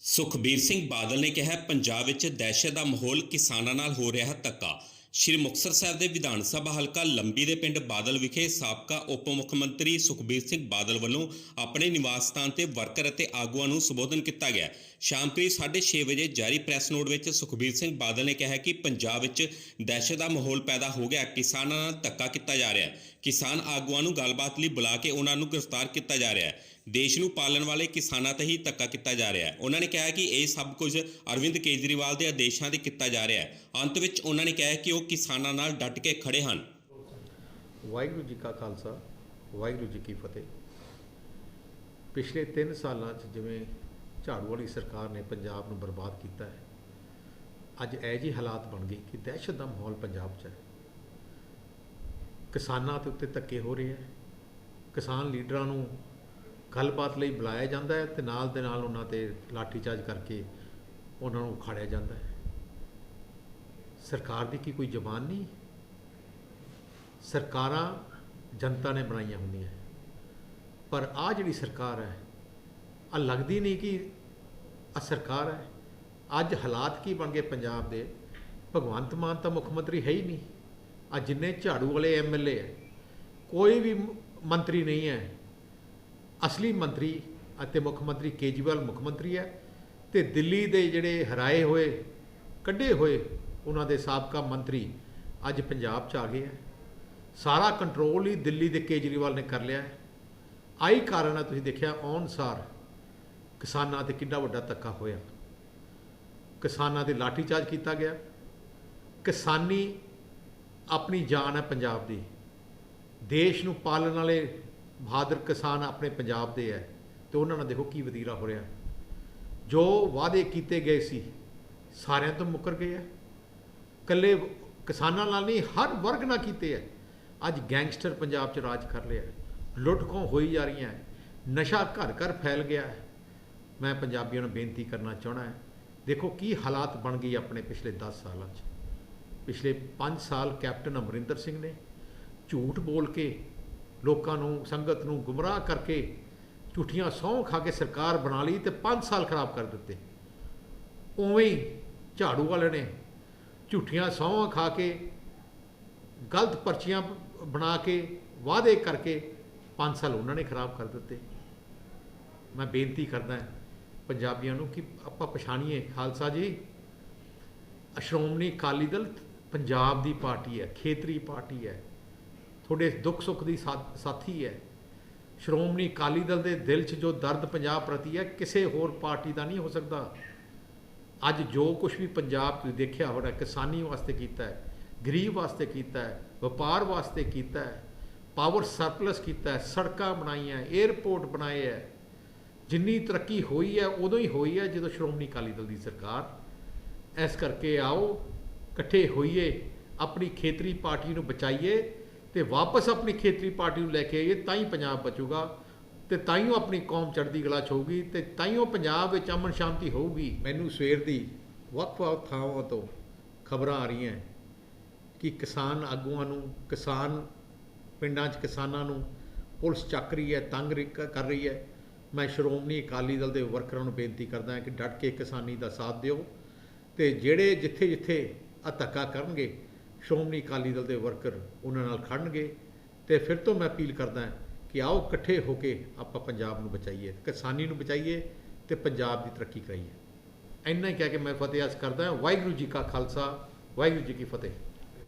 ਸੁਖਬੀਰ ਸਿੰਘ ਬਾਦਲ ਨੇ ਕਿਹਾ, ਪੰਜਾਬ ਵਿੱਚ ਦਹਿਸ਼ਤ ਦਾ ਮਾਹੌਲ ਕਿਸਾਨਾਂ ਨਾਲ ਹੋ ਰਿਹਾ ਧੱਕਾ। ਸ਼੍ਰੀ ਮੁਕਤਸਰ ਸਾਹਿਬ ਦੇ ਵਿਧਾਨ ਸਭਾ ਹਲਕਾ ਲੰਬੀ ਦੇ ਪਿੰਡ ਬਾਦਲ ਵਿਖੇ ਸਾਬਕਾ ਉਪ ਮੁੱਖ ਮੰਤਰੀ ਸੁਖਬੀਰ ਸਿੰਘ ਬਾਦਲ ਵੱਲੋਂ ਆਪਣੇ ਨਿਵਾਸ ਸਥਾਨ ਤੇ ਵਰਕਰ ਅਤੇ ਆਗੂਆਂ ਨੂੰ ਸੰਬੋਧਨ ਕੀਤਾ ਗਿਆ। ਸ਼ਾਮ ਕਰੀਬ 6:30 ਵਜੇ ਜਾਰੀ ਪ੍ਰੈਸ ਨੋਟ ਵਿੱਚ ਸੁਖਬੀਰ ਸਿੰਘ ਬਾਦਲ ਨੇ ਕਿਹਾ ਕਿ ਪੰਜਾਬ ਵਿੱਚ ਦਹਿਸ਼ਤ ਦਾ ਮਾਹੌਲ ਪੈਦਾ ਹੋ ਗਿਆ, ਕਿਸਾਨਾਂ ਨਾਲ ਧੱਕਾ ਕੀਤਾ ਜਾ ਰਿਹਾ। ਹੈ ਕਿਸਾਨ ਆਗੂਆਂ ਨੂੰ ਗੱਲਬਾਤ ਲਈ ਬੁਲਾ ਕੇ ਉਹਨਾਂ ਨੂੰ ਗ੍ਰਿਫਤਾਰ ਕੀਤਾ ਜਾ ਰਿਹਾ ਹੈ। ਦੇਸ਼ ਨੂੰ ਪਾਲਣ ਵਾਲੇ ਕਿਸਾਨਾਂ ਤੇ ਹੀ ਧੱਕਾ ਕੀਤਾ ਜਾ ਰਿਹਾ ਹੈ। ਉਹਨਾਂ ਨੇ ਕਿਹਾ ਕਿ ਇਹ ਸਭ ਕੁਝ ਅਰਵਿੰਦ ਕੇਜਰੀਵਾਲ ਦੇ ਆਦੇਸ਼ਾਂ ਤੇ ਕੀਤਾ ਜਾ ਰਿਹਾ ਹੈ। ਅੰਤ ਵਿੱਚ ਉਹਨਾਂ ਨੇ ਕਿਹਾ ਕਿ ਉਹ ਕਿਸਾਨਾਂ ਨਾਲ ਡਟ ਕੇ ਖੜੇ ਹਨ। ਵਾਹਿਗੁਰੂ ਜੀ ਕਾ ਖਾਲਸਾ, ਵਾਹਿਗੁਰੂ ਜੀ ਕੀ ਫਤਿਹ। ਪਿਛਲੇ 3 ਸਾਲਾਂ 'ਚ ਜਿਵੇਂ ਝਾੜੂ ਵਾਲੀ ਸਰਕਾਰ ਨੇ ਪੰਜਾਬ ਨੂੰ ਬਰਬਾਦ ਕੀਤਾ ਹੈ, ਅੱਜ ਇਹ ਜੀ ਹਾਲਾਤ ਬਣ ਗਏ ਕਿ ਦਹਿਸ਼ਤ ਦਾ ਮਾਹੌਲ ਪੰਜਾਬ 'ਚ ਹੈ। ਕਿਸਾਨਾਂ ਦੇ ਉੱਤੇ ਧੱਕੇ ਹੋ ਰਹੇ ਹੈ। ਕਿਸਾਨ ਲੀਡਰਾਂ ਨੂੰ ਗੱਲਬਾਤ ਲਈ ਬੁਲਾਇਆ ਜਾਂਦਾ ਹੈ ਤੇ ਨਾਲ ਦੇ ਨਾਲ ਉਹਨਾਂ ਤੇ ਲਾਠੀਚਾਰਜ ਕਰਕੇ ਉਹਨਾਂ ਨੂੰ ਉਖਾੜਿਆ ਜਾਂਦਾ ਹੈ। ਸਰਕਾਰ ਦੀ ਕੀ ਕੋਈ ਜ਼ਬਾਨ ਨਹੀਂ? ਸਰਕਾਰਾਂ ਜਨਤਾ ਨੇ ਬਣਾਈਆਂ ਹੁੰਦੀਆਂ ਪਰ ਆ ਜਿਹੜੀ ਸਰਕਾਰ ਹੈ ਆ ਲੱਗਦੀ ਨਹੀਂ ਕਿ ਆ ਸਰਕਾਰ ਹੈ। ਅੱਜ ਹਾਲਾਤ ਕੀ ਬਣ ਗਏ ਪੰਜਾਬ ਦੇ? ਭਗਵੰਤ ਮਾਨ ਤਾਂ ਮੁੱਖ ਮੰਤਰੀ ਹੈ ਹੀ ਨਹੀਂ। ਆ ਜਿੰਨੇ ਝਾੜੂ ਵਾਲੇ ਐਮਐਲਏ ਹੈ, ਕੋਈ ਵੀ ਮੰਤਰੀ ਨਹੀਂ ਹੈ। ਅਸਲੀ ਮੰਤਰੀ ਅਤੇ ਮੁੱਖ ਮੰਤਰੀ ਕੇਜਰੀਵਾਲ ਮੁੱਖ ਮੰਤਰੀ ਹੈ ਤੇ ਦਿੱਲੀ ਦੇ ਜਿਹੜੇ ਹਰਾਏ ਹੋਏ, ਕੱਢੇ ਹੋਏ ਉਹਨਾਂ ਦੇ ਸਾਬਕਾ ਮੰਤਰੀ ਅੱਜ ਪੰਜਾਬ 'ਚ ਆ ਗਏ ਹੈ। ਸਾਰਾ ਕੰਟਰੋਲ ਹੀ ਦਿੱਲੀ ਦੇ ਕੇਜਰੀਵਾਲ ਨੇ ਕਰ ਲਿਆ ਹੈ। ਆਈ ਕਾਰਨ ਹੈ ਤੁਸੀਂ ਦੇਖਿਆ ਅਨੁਸਾਰ ਕਿਸਾਨਾਂ ਤੇ ਕਿੰਨਾ ਵੱਡਾ ਧੱਕਾ ਹੋਇਆ। ਕਿਸਾਨਾਂ ਦੇ ਲਾਠੀਚਾਰਜ ਕੀਤਾ ਗਿਆ। ਕਿਸਾਨੀ ਆਪਣੀ ਜਾਨ ਹੈ ਪੰਜਾਬ ਦੀ। ਦੇਸ਼ ਨੂੰ ਪਾਲਣ ਵਾਲੇ ਬਹਾਦਰ ਕਿਸਾਨ ਆਪਣੇ ਪੰਜਾਬ ਦੇ ਹੈ ਤੇ ਉਹਨਾਂ ਨਾਲ ਦੇਖੋ ਕੀ ਵਤੀਰਾ ਹੋ ਰਿਹਾ। ਜੋ ਵਾਅਦੇ ਕੀਤੇ ਗਏ ਸੀ, ਸਾਰਿਆਂ ਤੋਂ ਮੁੱਕਰ ਗਏ ਹੈ। ਕੱਲੇ ਕਿਸਾਨਾਂ ਨਾਲ ਨਹੀਂ, ਹਰ ਵਰਗ ਨਾਲ ਕੀਤੇ ਹੈ। ਅੱਜ ਗੈਂਗਸਟਰ ਪੰਜਾਬ 'ਚ ਰਾਜ ਕਰ ਰਿਹਾ ਹੈ। ਲੁੱਟ ਖੋਹ ਹੋਈ ਜਾ ਰਹੀਆਂ ਨਸ਼ਾ ਘਰ ਘਰ ਫੈਲ ਗਿਆ ਹੈ। ਮੈਂ ਪੰਜਾਬੀਆਂ ਨੂੰ ਬੇਨਤੀ ਕਰਨਾ ਚਾਹਣਾ ਹੈ, ਦੇਖੋ ਕੀ ਹਾਲਾਤ ਬਣ ਗਈ ਆਪਣੇ ਪਿਛਲੇ 10 ਸਾਲਾਂ 'ਚ। ਪਿਛਲੇ 5 ਸਾਲ ਕੈਪਟਨ ਅਮਰਿੰਦਰ ਸਿੰਘ ਨੇ ਝੂਠ ਬੋਲ ਕੇ ਲੋਕਾਂ ਨੂੰ, ਸੰਗਤ ਨੂੰ ਗੁੰਮਰਾਹ ਕਰਕੇ ਝੂਠੀਆਂ ਸਹੁੰ ਖਾ ਕੇ ਸਰਕਾਰ ਬਣਾ ਲਈ ਤੇ 5 ਸਾਲ ਖਰਾਬ ਕਰ ਦਿੱਤੇ। ਉਵੇਂ ਹੀ ਝਾੜੂ ਵਾਲੇ ਨੇ ਝੂਠੀਆਂ ਸਹੁੰ ਖਾ ਕੇ, ਗਲਤ ਪਰਚੀਆਂ ਬਣਾ ਕੇ, ਵਾਅਦੇ ਕਰਕੇ 5 ਸਾਲ ਉਹਨਾਂ ਨੇ ਖਰਾਬ ਕਰ ਦਿੱਤੇ। ਮੈਂ ਬੇਨਤੀ ਕਰਦਾ ਪੰਜਾਬੀਆਂ ਨੂੰ ਕਿ ਆਪਾਂ ਪਛਾਣੀਏ। ਖਾਲਸਾ ਜੀ, ਸ਼੍ਰੋਮਣੀ ਅਕਾਲੀ ਦਲ ਪੰਜਾਬ ਦੀ ਪਾਰਟੀ ਹੈ, ਖੇਤਰੀ ਪਾਰਟੀ ਹੈ। ਤੁਹਾਡੇ ਦੁੱਖ ਸੁੱਖ ਦੀ ਸਾ- ਸਾਥੀ ਹੈ। ਸ਼੍ਰੋਮਣੀ ਅਕਾਲੀ ਦਲ ਦੇ ਦਿਲ 'ਚ ਜੋ ਦਰਦ ਪੰਜਾਬ ਪ੍ਰਤੀ ਹੈ, ਕਿਸੇ ਹੋਰ ਪਾਰਟੀ ਦਾ ਨਹੀਂ ਹੋ ਸਕਦਾ। ਅੱਜ ਜੋ ਕੁਝ ਵੀ ਪੰਜਾਬ ਤੁਸੀਂ ਦੇਖਿਆ ਹੋਣਾ, ਕਿਸਾਨੀ ਵਾਸਤੇ ਕੀਤਾ ਹੈ, ਗਰੀਬ ਵਾਸਤੇ ਕੀਤਾ ਹੈ, ਵਪਾਰ ਵਾਸਤੇ ਕੀਤਾ ਹੈ, ਪਾਵਰ ਸਰਪਲਸ ਕੀਤਾ ਹੈ, ਸੜਕਾਂ ਬਣਾਈਆਂ 에ਅਰਪੋਰਟ ਬਣਾਏ ਹੈ, ਜਿੰਨੀ ਤਰੱਕੀ ਹੋਈ ਹੈ, ਉਦੋਂ ਹੀ ਹੋਈ ਹੈ ਜਦੋਂ ਸ਼੍ਰੋਮਣੀ ਅਕਾਲੀ ਦਲ ਦੀ ਸਰਕਾਰ। ਇਸ ਕਰਕੇ ਆਓ, ਇਕੱਠੇ ਹੋਈਏ, ਆਪਣੀ ਖੇਤਰੀ ਪਾਰਟੀ ਨੂੰ ਬਚਾਈਏ ਤੇ ਵਾਪਸ ਆਪਣੀ ਖੇਤਰੀ ਪਾਰਟੀ ਨੂੰ ਲੈ ਕੇ ਆਈਏ, ਤਾਂ ਹੀ ਪੰਜਾਬ ਬਚੂਗਾ ਤੇ ਤਾਂ ਹੀ ਉਹ ਆਪਣੀ ਕੌਮ ਚੜ੍ਹਦੀ ਕਲਾ 'ਚ ਹੋਊਗੀ ਤੇ ਤਾਂ ਹੀ ਉਹ ਪੰਜਾਬ ਵਿੱਚ ਅਮਨ ਸ਼ਾਂਤੀ ਹੋਊਗੀ। ਮੈਨੂੰ ਸਵੇਰ ਦੀ ਵੱਖ-ਵੱਖ ਥਾਵਾਂ ਤੋਂ ਖਬਰਾਂ ਆ ਰਹੀਆਂ ਕਿ ਕਿਸਾਨ ਆਗੂਆਂ ਨੂੰ, ਕਿਸਾਨ ਪਿੰਡਾਂ 'ਚ ਕਿਸਾਨਾਂ ਨੂੰ ਪੁਲਿਸ ਚੱਕ ਰਹੀ ਹੈ, ਤੰਗ ਰੀ- ਕਰ ਰਹੀ ਹੈ। ਮੈਂ ਸ਼੍ਰੋਮਣੀ ਅਕਾਲੀ ਦਲ ਦੇ ਵਰਕਰਾਂ ਨੂੰ ਬੇਨਤੀ ਕਰਦਾ ਹਾਂ ਕਿ ਡਟ ਕੇ ਕਿਸਾਨੀ ਦਾ ਸਾਥ ਦਿਓ ਤੇ ਜਿਹੜੇ ਜਿੱਥੇ ਜਿੱਥੇ ਆ ਧੱਕਾ ਕਰਨਗੇ ਸ਼੍ਰੋਮਣੀ ਅਕਾਲੀ ਦਲ ਦੇ ਵਰਕਰ ਉਹਨਾਂ ਨਾਲ ਖੜਨਗੇ ਤੇ ਫਿਰ ਤੋਂ ਮੈਂ ਅਪੀਲ ਕਰਦਾ ਕਿ ਆਓ ਇਕੱਠੇ ਹੋ ਕੇ ਆਪਾਂ ਪੰਜਾਬ ਨੂੰ ਬਚਾਈਏ, ਕਿਸਾਨੀ ਨੂੰ ਬਚਾਈਏ ਤੇ ਪੰਜਾਬ ਦੀ ਤਰੱਕੀ ਕਰਾਈਏ। ਇੰਨਾ ਹੀ ਕਹਿ ਕੇ ਮੈਂ ਫਤਿਹ ਅਰਜ਼ ਕਰਦਾ ਵਾਹਿਗੁਰੂ ਜੀ ਕਾ ਖਾਲਸਾ, ਵਾਹਿਗੁਰੂ ਜੀ ਕੀ ਫਤਿਹ।